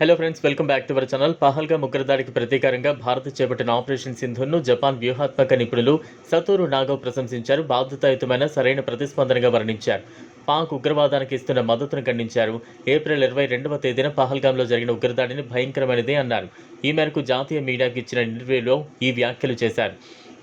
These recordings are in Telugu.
Hello friends welcome back to our channel Pahalgam ఉగ్రదాడికి ప్రతీకారంగా భారత్ చేపట్టిన ఆపరేషన్ సింధును జపాన్ వ్యూహాత్మక నిపుణులు సతూరు నాగవ్ ప్రశంసించారు బాధ్యతాయుతమైన సరైన ప్రతిస్పందనగా వర్ణించారు పాక్ ఉగ్రవాదానికి ఇస్తున్న మద్దతును ఖండించారు ఏప్రిల్ ఇరవై రెండవ తేదీన పహల్గాంలో జరిగిన ఉగ్రదాడిని భయంకరమైనదే అన్నారు ఈ మేరకు జాతీయ మీడియాకు ఇచ్చిన ఇంటర్వ్యూలో ఈ వ్యాఖ్యలు చేశారు.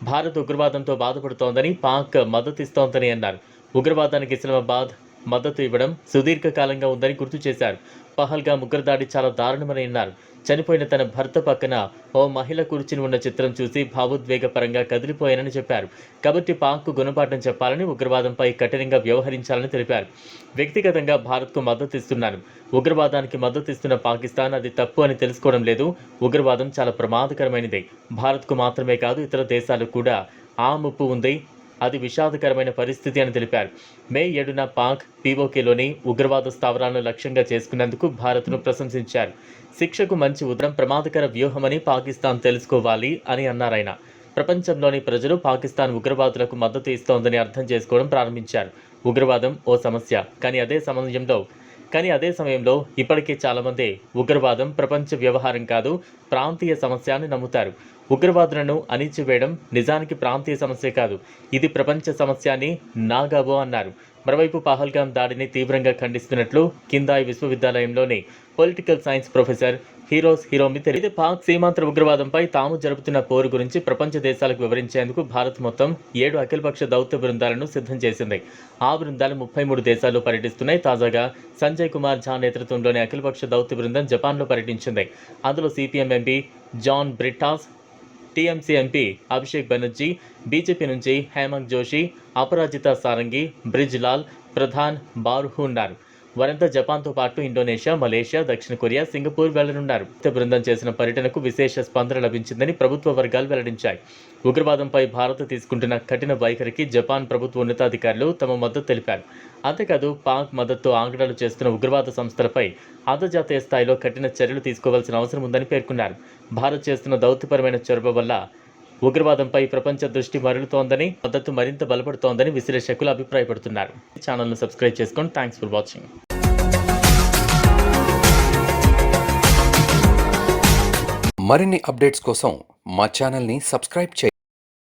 భారత్ ఉగ్రవాదంతో బాధపడుతోందని పాక్ మద్దతిస్తోందని అన్నారు. ఉగ్రవాదానికి ఇస్లామాబాద్ మద్దతు ఇవ్వడం సుదీర్ఘకాలంగా ఉందని గుర్తు చేశారు. పహల్గా ముగ్గురదాడి చాలా దారుణమని అన్నారు. చనిపోయిన తన భర్త పక్కన ఓ మహిళ కూర్చుని ఉన్న చిత్రం చూసి భావోద్వేగపరంగా కదిలిపోయానని చెప్పారు. కాబట్టి పాక్కు గుణపాఠం చెప్పాలని ఉగ్రవాదంపై కఠినంగా వ్యవహరించాలని తెలిపారు. వ్యక్తిగతంగా భారత్కు మద్దతు ఇస్తున్నాను. ఉగ్రవాదానికి మద్దతు ఇస్తున్న పాకిస్తాన్ అది తప్పు అని తెలుసుకోవడం లేదు. ఉగ్రవాదం చాలా ప్రమాదకరమైనది. భారత్కు మాత్రమే కాదు ఇతర దేశాలకు కూడా ఆ ముప్పు ఉంది. అది విషాదకరమైన పరిస్థితి అని తెలిపారు. మే ఏడున పాక్ పీఓకేలోని ఉగ్రవాద స్థావరాలను లక్ష్యంగా చేసుకున్నందుకు భారత్ను ప్రశంసించారు. శిక్షకు మంచి ఉద్రం ప్రమాదకర వ్యూహమని పాకిస్తాన్ తెలుసుకోవాలి అని అన్నారాయన ప్రపంచంలోని ప్రజలు పాకిస్తాన్ ఉగ్రవాదులకు మద్దతు ఇస్తోందని అర్థం చేసుకోవడం ప్రారంభించారు. ఉగ్రవాదం ఓ సమస్య కానీ అదే సమయంలో కానీ అదే సమయంలో ఇప్పటికే చాలామంది ఉగ్రవాదం ప్రపంచ వ్యవహారం కాదు ప్రాంతీయ సమస్య అని నమ్ముతారు. ఉగ్రవాదులను అణిచివేయడం నిజానికి ప్రాంతీయ సమస్య కాదు ఇది ప్రపంచ సమస్య అని నాగాబో అన్నారు. మరోవైపు పహల్గాం దాడిని తీవ్రంగా ఖండిస్తున్నట్లు కిందాయి విశ్వవిద్యాలయంలోని పొలిటికల్ సైన్స్ ప్రొఫెసర్ హీరోస్ హీరోమి తెలియదు. పాక్ సీమాంతర ఉగ్రవాదంపై తాము జరుపుతున్న పోరు గురించి ప్రపంచ దేశాలకు వివరించేందుకు భారత్ మొత్తం ఏడు అఖిలపక్ష దౌత్య బృందాలను సిద్ధం చేసింది. ఆ బృందాలు ముప్పై మూడు దేశాల్లో పర్యటిస్తున్నాయి. తాజాగా సంజయ్ కుమార్ ఝా నేతృత్వంలోని అఖిలపక్ష దౌత్య బృందం జపాన్లో పర్యటించింది. అందులో CPM MP John Brittas TMC MP Abhishek Banerjee BJP నుంచి హేమంత్ జోషి అపరాజిత సారంగి బ్రిజ్ లాల్ ప్రధాన్ బారుహు ఉన్నారు. వారంతా జపాన్తో పాటు ఇండోనేషియా మలేషియా దక్షిణ కొరియా సింగపూర్ వెళ్ళనున్నారు బృందం చేసిన పర్యటనకు విశేష స్పందన లభించిందని ప్రభుత్వ వర్గాలు వెల్లడించాయి. ఉగ్రవాదంపై భారత్ తీసుకుంటున్న కఠిన వైఖరికి జపాన్ ప్రభుత్వ ఉన్నతాధికారులు తమ మద్దతు తెలిపారు. అంతేకాదు పాక్ మద్దతు ఆంగ్లాలు చేస్తున్న ఉగ్రవాద సంస్థలపై అంతర్జాతీయ స్థాయిలో కఠిన చర్యలు తీసుకోవాల్సిన అవసరం ఉందని పేర్కొన్నారు. భారత్ చేస్తున్న దౌత్యపరమైన చొరవ వల్ల ఉగ్రవాదంపై ప్రపంచ దృష్టి మరలుతోందని మద్దతు మరింత బలపడుతోందని విశ్లేషకులు అభిప్రాయపడుతున్నారు. ఛానల్ను సబ్స్క్రైబ్ చేసుకోండి. Thanks for watching. మరిన్ని అప్డేట్స్ కోసం మా ఛానల్ని సబ్స్క్రైబ్ చేయండి.